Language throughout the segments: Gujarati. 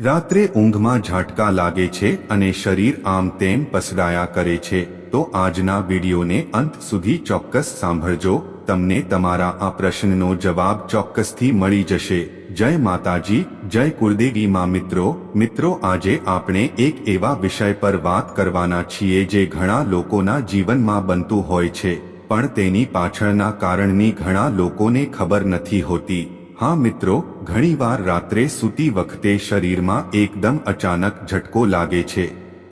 રાત્રે ઊંઘમાં ઝાટકા લાગે છે અને શરીર આમ તેમ પસડાયા કરે છે, તો આજના વિડીયોને અંત સુધી ચોક્કસ સાંભળજો, તમને તમારા આ પ્રશ્નનો જવાબ ચોક્કસથી મળી જશે. જય માતાજી, જય કુળદેવી માં મિત્રો. મિત્રો, આજે આપણે એક એવા વિષય પર વાત કરવાના છીએ જે ઘણા લોકોના જીવનમાં બનતું હોય છે, પણ તેની પાછળના કારણની ઘણા લોકોને ખબર નથી હોતી. હા મિત્રો, ઘણીવાર રાત્રે સૂતી વખતે શરીરમાં એકદમ અચાનક ઝટકો લાગે છે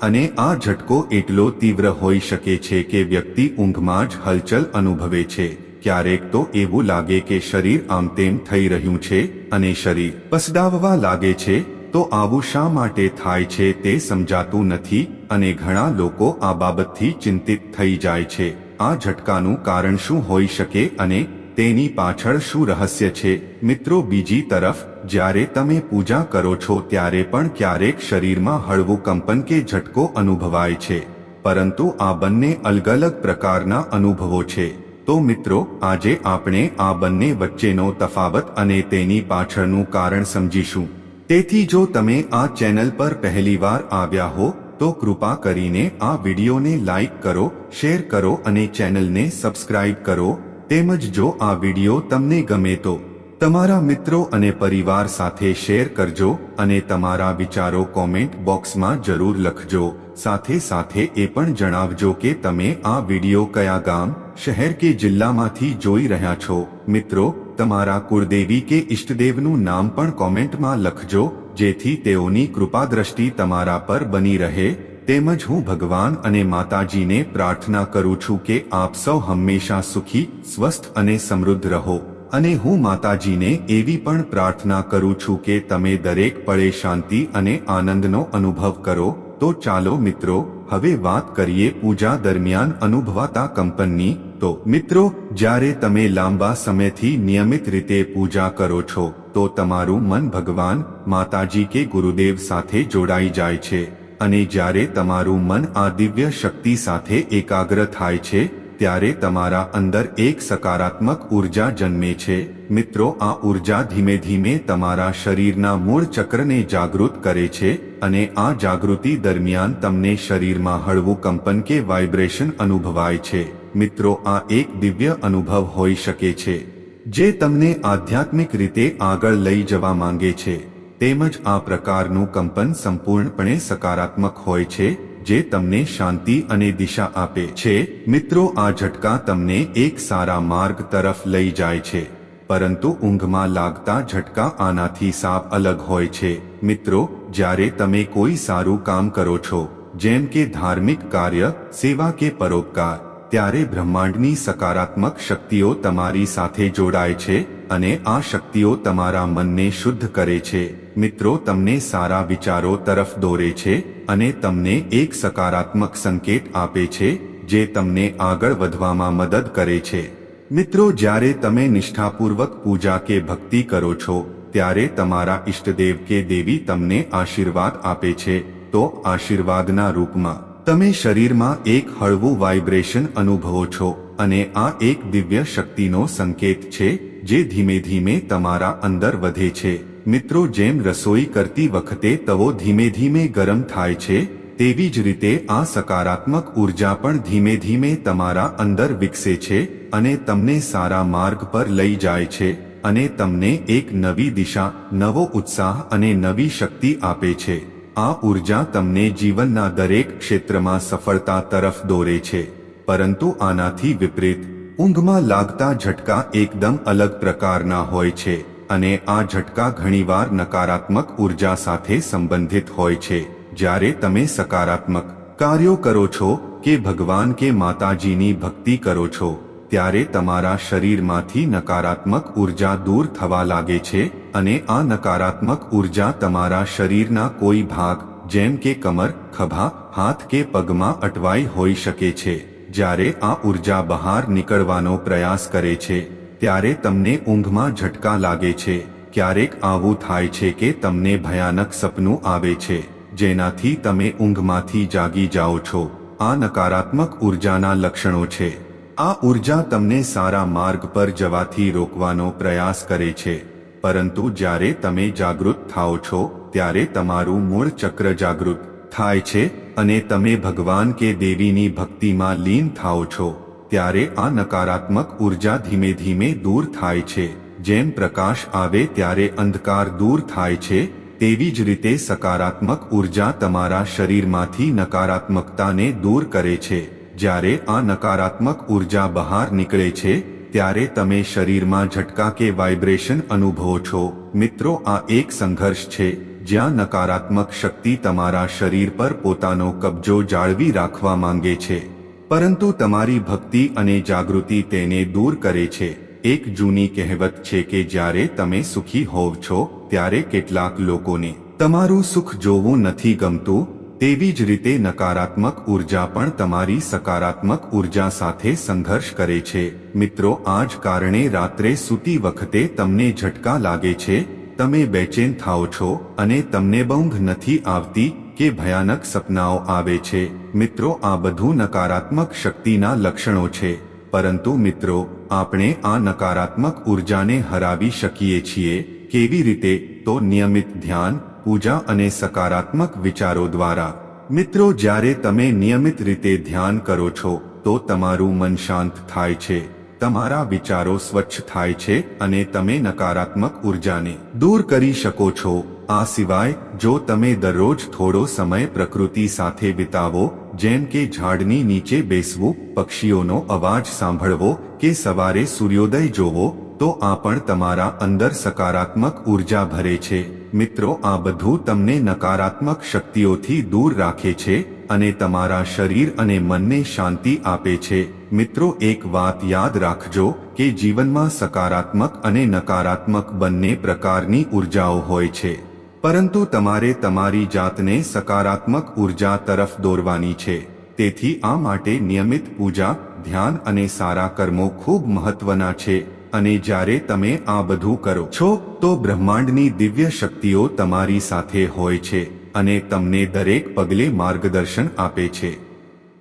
અને આ ઝટકો એટલો તીવ્ર હોઈ શકે છે કે વ્યક્તિ ઊંઘમાં જ હલચલ અનુભવે છે. ક્યારેક તો એવું લાગે કે શરીર આમ તેમ થઈ રહ્યું છે અને શરીર પસડાવવા લાગે છે, તો આવું શા માટે થાય છે તે સમજાતું નથી અને ઘણા લોકો આ બાબતથી ચિંતિત થઈ જાય છે. આ ઝટકાનું કારણ શું હોઈ શકે અને તેની પાછળ શું રહસ્ય છે? મિત્રો, બીજી તરફ, જ્યારે તમે પૂજા કરો છો, ત્યારે પણ ક્યારેક શરીરમાં હળવું કંપન કે ઝટકો અનુભવાય છે. પરંતુ આ બંને અલગ અલગ પ્રકારના અનુભવો છે. તો મિત્રો, આજે આપણે આ બંને વચ્ચેનો તફાવત અને તેની પાછળનું કારણ સમજીશું. તેથી જો તમે આ ચેનલ પર પહેલીવાર આવ્યા હો, તો કૃપા કરીને આ વિડીયોને લાઈક કરો, શેર કરો અને ચેનલને સબસ્ક્રાઇબ કરો. તેમજ જો આ વીડિયો તમને ગમે તો તમારા મિત્રો અને પરિવાર સાથે શેર કરજો અને તમારા વિચારો કોમેન્ટ બોક્સમાં જરૂર લખજો. સાથે સાથે એ પણ જણાવજો કે તમે આ વીડિયો કયા ગામ, શહેર કે જિલ્લામાંથી જોઈ રહ્યા છો. મિત્રો, તમારા કુળદેવી કે ઈષ્ટદેવનું નામ પણ કોમેન્ટમાં લખજો, જેથી તેઓની કૃપા દ્રષ્ટિ તમારા પર બની રહે. તેમજ હું ભગવાન અને માતાજીને પ્રાર્થના કરું છું કે આપ સૌ હંમેશા સુખી, સ્વસ્થ અને સમૃદ્ધ રહો. અને હું માતાજીને એવી પણ પ્રાર્થના કરું છું કે તમે દરેક પળે શાંતિ અને આનંદનો અનુભવ કરો. તો ચાલો મિત્રો, હવે વાત કરીએ પૂજા દરમિયાન અનુભવાતા કંપનની. તો મિત્રો, જ્યારે તમે લાંબા સમયથી નિયમિત રીતે પૂજા કરો છો, તો તમારું મન ભગવાન, માતાજી કે ગુરુદેવ સાથે જોડાઈ જાય છે. અને જ્યારે તમારું મન આ દિવ્ય શક્તિ સાથે એકાગ્ર થાય છે, ત્યારે તમારા અંદર એક સકારાત્મક ઊર્જા જન્મે છે. મિત્રો, આ ઊર્જા ધીમે ધીમે તમારા શરીરના મૂળ ચક્રને જાગૃત કરે છે અને આ જાગૃતિ દરમિયાન તમને શરીરમાં હળવું કંપન કે વાઇબ્રેશન અનુભવાય છે. મિત્રો, આ એક દિવ્ય અનુભવ હોઈ શકે છે, જે તમને આધ્યાત્મિક રીતે આગળ લઈ જવા માંગે છે. તેમજ આ પ્રકારનું કંપન સંપૂર્ણપણે સકારાત્મક હોય છે, જે તમને શાંતિ અને દિશા આપે છે. મિત્રો, આ ઝટકા તમને એક સારા માર્ગ તરફ લઈ જાય છે, પરંતુ ઊંઘમાં લાગતા ઝટકા આનાથી સાફ અલગ હોય છે. મિત્રો, જ્યારે તમે કોઈ સારું કામ કરો છો, જેમ કે ધાર્મિક કાર્ય, સેવા કે પરોપકાર, ત્યારે બ્રહ્માંડની સકારાત્મક શક્તિઓ તમારી સાથે જોડાય છે અને આ શક્તિઓ તમારા મનને શુદ્ધ કરે છે. મિત્રો, તમને સારા વિચારો તરફ દોરે છે અને તમને એક સકારાત્મક સંકેત આપે છે, જે તમને આગળ વધવામાં મદદ કરે છે. મિત્રો, જ્યારે તમે નિષ્ઠાપૂર્વક પૂજા કે ભક્તિ કરો છો, ત્યારે તમારા ઈષ્ટદેવ કે દેવી તમને આશીર્વાદ આપે છે, તો આશીર્વાદના રૂપમાં, તમે શરીરમાં એક હળવું વાઇબ્રેશન અનુભવો છો અને આ એક દિવ્ય શક્તિનો સંકેત છે, જે ધીમે ધીમે તમારા અંદર વધે છે. મિત્રો જેમ રસોઈ કરતી વખતે તવો ધીમે ધીમે ગરમ થાય છે, તેવી જ રીતે આ સકારાત્મક ઊર્જા પણ ધીમે ધીમે તમારા અંદર વિકસે છે અને તમને સારા માર્ગ પર લઈ જાય છે અને તમને એક નવી દિશા, નવો ઉત્સાહ અને નવી શક્તિ આપે છે. આ ઊર્જા તમને જીવનના દરેક ક્ષેત્રમાં સફળતા તરફ દોરે છે. પરંતુ આનાથી વિપરીત, ઊંઘમાં લાગતા ઝટકા એકદમ અલગ પ્રકારના હોય છે. અને આ ઝટકા ઘણીવાર નકારાત્મક ઊર્જા સાથે સંબંધિત હોય છે. જ્યારે તમે સકારાત્મક કાર્યો કરો છો કે ભગવાન કે માતાજીની ભક્તિ કરો છો, ત્યારે તમારા શરીરમાંથી નકારાત્મક ઊર્જા દૂર થવા લાગે છે અને આ નકારાત્મક ઊર્જા તમારા શરીરના કોઈ ભાગ, જેમ કે કમર, ખભા, હાથ કે પગમાં અટવાઈ હોઈ શકે છે. જ્યારે આ ઊર્જા બહાર નીકળવાનો પ્રયાસ કરે છે ત્યારે તમને ઊંઘમાં ઝટકા લાગે છે. ક્યારેક આવું થાય છે કે તમને ભયાનક સપનું આવે છે, જેનાથી તમે ઊંઘમાંથી જાગી જાઓ છો. આ નકારાત્મક ઉર્જાના લક્ષણો છે. આ ઊર્જા તમને સારા માર્ગ પર જવાથી રોકવાનો પ્રયાસ કરે છે. પરંતુ જ્યારે તમે જાગૃત થાઓ છો, ત્યારે તમારું મૂળ ચક્ર જાગૃત થાય છે અને તમે ભગવાન કે દેવીની ભક્તિમાં લીન થાઓ છો. ત્યારે આ નકારાત્મક ઊર્જા ધીમે ધીમે દૂર થાય છે. જેમ પ્રકાશ આવે ત્યારે અંધકાર દૂર થાય છે, તેવી જ રીતે સકારાત્મક ઊર્જા તમારા શરીરમાંથી નકારાત્મકતાને દૂર કરે છે. જ્યારે આ નકારાત્મક ઊર્જા બહાર નીકળે છે, ત્યારે તમે શરીરમાં ઝટકા કે વાઇબ્રેશન અનુભવો છો. મિત્રો, આ એક સંઘર્ષ છે, જ્યાં નકારાત્મક શક્તિ તમારા શરીર પર પોતાનો કબજો જાળવી રાખવા માંગે છે. પરંતુ તમારી ભક્તિ અને જાગૃતિ તેને દૂર કરે છે. એક જૂની કહેવત છે કે જ્યારે તમે સુખી હોવ છો, ત્યારે કેટલાક લોકોને તમારું સુખ જોવું નથી ગમતું, તેવી જ રીતે નકારાત્મક ઊર્જા પણ તમારી સકારાત્મક ઊર્જા સાથે સંઘર્ષ કરે છે. મિત્રો આ જ કારણે રાત્રે સૂતી વખતે તમને ઝટકા લાગે છે, તમે બેચેન થાઓ છો અને તમને બંધ નથી આવતી કે ભયાનક સપનાઓ આવે છે. મિત્રો, આ બધું નકારાત્મક શક્તિના લક્ષણો છે. પરંતુ મિત્રો, આપણે આ નકારાત્મક ઉર્જાને હરાવી શકીએ છીએ. કેવી રીતે? તો નિયમિત ધ્યાન, પૂજા અને સકારાત્મક વિચારો દ્વારા. મિત્રો, જ્યારે તમે નિયમિત રીતે ધ્યાન કરો છો, તો તમારું મન શાંત થાય છે. તમારા વિચારો સ્વચ્છ થાય છે અને તમે નકારાત્મક ઉર્જાને દૂર કરી શકો છો. આ સિવાય, જો તમે દરરોજ થોડો સમય પ્રકૃતિ સાથે વિતાવો, જેમ કે ઝાડની નીચે બેસવું, પક્ષીઓનો અવાજ સાંભળવો કે સવારે સૂર્યોદય જોવો, તો આ પણ તમારા અંદર સકારાત્મક ઊર્જા ભરે છે. મિત્રો, આ બધું તમને નકારાત્મક શક્તિઓથી દૂર રાખે છે અને તમારા શરીર અને મનને શાંતિ આપે છે. મિત્રો, એક વાત યાદ રાખજો કે જીવનમાં સકારાત્મક અને નકારાત્મક બંને પ્રકારની ઉર્જાઓ હોય છે. પરંતુ તમારે તમારી જાતને સકારાત્મક ઊર્જા તરફ દોરવાની છે. તેથી આ માટે નિયમિત પૂજા, ધ્યાન અને સારા કર્મો ખૂબ મહત્વના છે. અને જ્યારે તમે આ બધું કરો છો, તો બ્રહ્માંડની દિવ્ય શક્તિઓ તમારી સાથે હોય છે અને તમને દરેક પગલે માર્ગદર્શન આપે છે.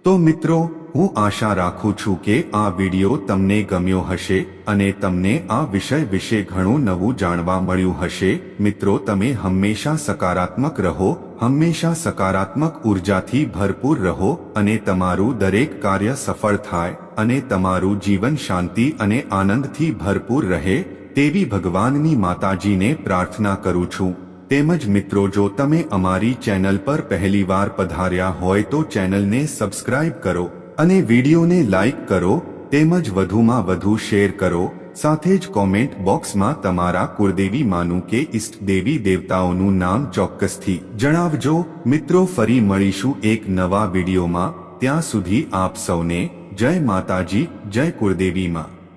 તો મિત્રો, હું આશા રાખું છું કે આ વિડિયો તમને ગમ્યો હશે અને તમને આ વિષય વિશે ઘણું નવું જાણવા મળ્યું હશે. મિત્રો, તમે હંમેશા સકારાત્મક રહો, હંમેશા સકારાત્મક ઉર્જાથી ભરપૂર રહો અને તમારું દરેક કાર્ય સફળ થાય અને તમારું જીવન શાંતિ અને આનંદથી ભરપૂર રહે તેવી ભગવાનની માતાજીને પ્રાર્થના કરું છું. તેમજ મિત્રો, જો તમે અમારી ચેનલ પર પહેલીવાર પધાર્યા હોય તો ચેનલને સબસ્ક્રાઇબ કરો અને વિડીયોને લાઇક કરો, તેમજ વધુમાં વધુ શેર કરો, સાથે જ કોમેન્ટ બોક્સમાં તમારા કુળદેવી માનું કે ઇષ્ટ દેવી દેવતાઓનું નામ ચોક્કસથી જણાવજો. મિત્રો, ફરી મળીશું એક નવા વિડીયોમાં. ત્યાં સુધી આપ સૌને જય માતાજી, જય કુળદેવીમાં